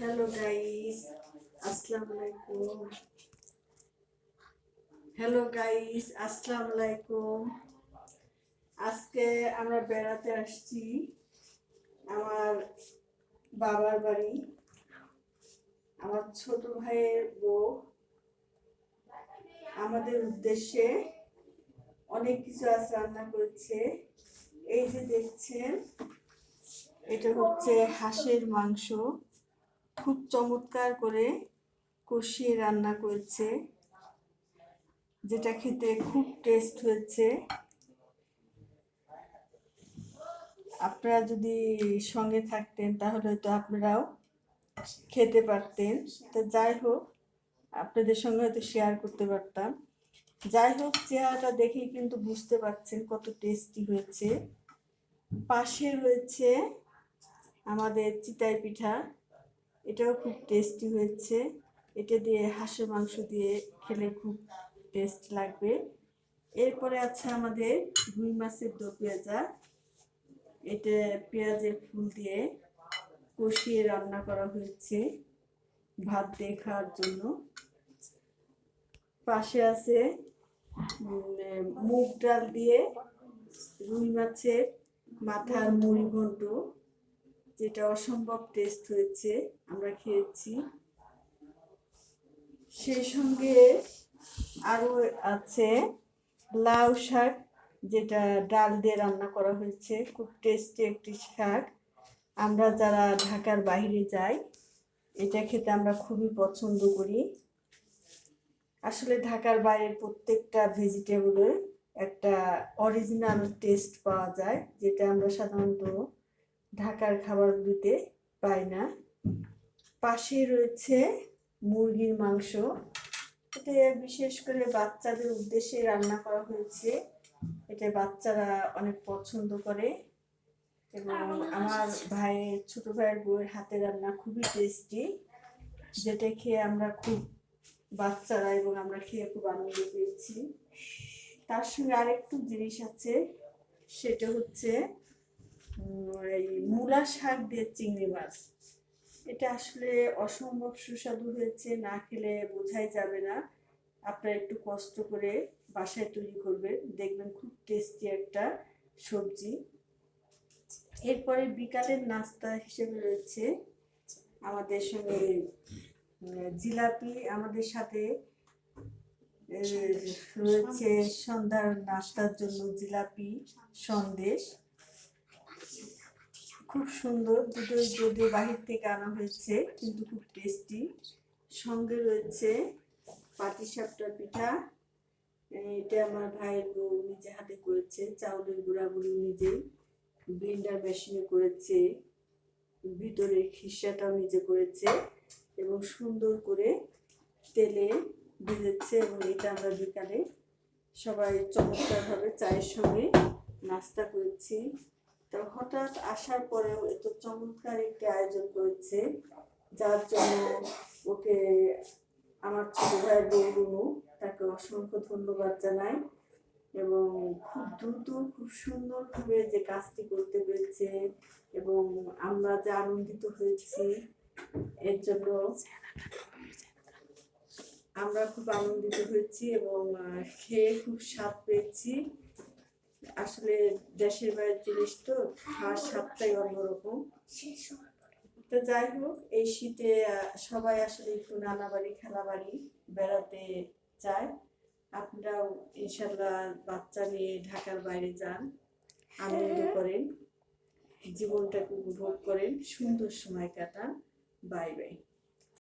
Hello guys আসসালামু আলাইকুম hello guys আসসালামু আলাইকুম আজকে আমরা বেড়াতে আসছি আমার বাবার বাড়ি, আমার ছোট ভাইয়ের বউ। আমাদের উদ্দেশ্যে অনেক কিছু আজ রান্না করেছে। এই যে দেখছেন, এটা হচ্ছে হাঁসের মাংস। খুব চমৎকার করে কষিয়ে রান্না করেছে, যেটা খেতে খুব টেস্ট হয়েছে। আপনারা যদি সঙ্গে থাকতেন তাহলে তো আপনারাও খেতে পারতেন। তো যাই হোক, আপনাদের সঙ্গে হয়তো শেয়ার করতে পারতাম। যাই হোক, চেহারাটা দেখেই কিন্তু বুঝতে পারছেন কত টেস্টি হয়েছে। পাশে রয়েছে আমাদের চিতাই পিঠা। এটাও খুব টেস্টি হয়েছে। এটা দিয়ে হাঁসের মাংস দিয়ে খেলে খুব টেস্ট লাগবে। এরপরে আছে আমাদের রুই মাছের দো পেঁয়াজা। এটা পেঁয়াজের ফুল দিয়ে কষিয়ে রান্না করা হয়েছে ভাত দিয়ে খাওয়ার জন্য। পাশে আছে মুগ ডাল দিয়ে রুই মাছের মাথার মুড়ি ঘন্ট। যেটা অসম্ভব টেস্ট হয়েছে, আমরা খেয়েছি। সেই সঙ্গে আরও আছে লাউ শাক, যেটা ডাল দিয়ে রান্না করা হয়েছে। খুব টেস্টি একটি শাক। আমরা যারা ঢাকার বাইরে যাই, এটা খেতে আমরা খুবই পছন্দ করি। আসলে ঢাকার বাইরের প্রত্যেকটা ভেজিটেবলের একটা অরিজিনাল টেস্ট পাওয়া যায়, যেটা আমরা সাধারণত ঢাকার খাবার দিতে পাই না। পাশে রয়েছে মুরগির মাংস। এটা বিশেষ করে বাচ্চাদের উদ্দেশ্যে রান্না করা হয়েছে। এটা বাচ্চারা অনেক পছন্দ করে এবং আমার ভাইয়ের ছোট ভাইয়ের বউয়ের হাতে রান্না খুবই টেস্টি যেটা খেয়ে আমরা খুব বাচ্চারা এবং আমরা খেয়ে খুব আনন্দ পেয়েছি। তার সঙ্গে আরেকটু জিনিস আছে সেটা হচ্ছে এই মূলা শাক দিয়ে চিংড়ি মাছ। এটা আসলে অসম্ভব সুস্বাদু হয়েছে, না খেলে বোঝাই যাবে না। আপনারা একটু কষ্ট করে বাসায় তৈরি করবেন, দেখবেন খুব টেস্টি একটা সবজি। এরপরে বিকালের নাস্তা হিসেবে রয়েছে আমাদের সঙ্গে জিলাপি আমাদের সাথে রয়েছে সন্ধ্যার নাস্তার জন্য জিলাপি সন্দেশ। খুব সুন্দর দুটো যদি বাহির থেকে আনা হয়েছে, কিন্তু খুব টেস্টি সঙ্গে রয়েছে পাটিসাপটা পিঠা। এটা আমার ভাইয়ের বউ নিজে হাতে করেছে, চাউলের গুঁড়াগুলি নিজেই। ব্লেন্ডার মেশিনে করেছে, ভিতরের খিসাটাও নিজে করেছে এবং সুন্দর করে তেলে ভেজেছে এবং এটা আমরা বিকালে সবাই চমৎকারভাবে চায়ের সঙ্গে নাস্তা করেছি। তো হঠাৎ আসার পরেও এত চমৎকার একটি আয়োজন করেছে, যার জন্য ওকে আমার ছোট ভাইয়ের বউগুলো তাকে অসংখ্য ধন্যবাদ জানাই এবং খুব দ্রুত, খুব সুন্দরভাবে যে কাজটি করতে পেরেছে এবং আমরা যে আনন্দিত হয়েছি, এর জন্য আমরা খুব আনন্দিত হয়েছি এবং খেয়ে খুব স্বাদ পেয়েছি। আসলে দেশের বাইরের জিনিস তো খাওয়ার স্বাদটাই অন্যরকম। তো যাই হোক, এই শীতে সবাই আসলে একটু নানা বাড়ি খেলা বাড়ি বেড়াতে যায়। আপনারাও ইনশাল্লাহ বাচ্চা নিয়ে ঢাকার বাইরে যান, আনন্দ করেন, জীবনটাকে উপভোগ করেন, সুন্দর সময় কাটান। Bye bye.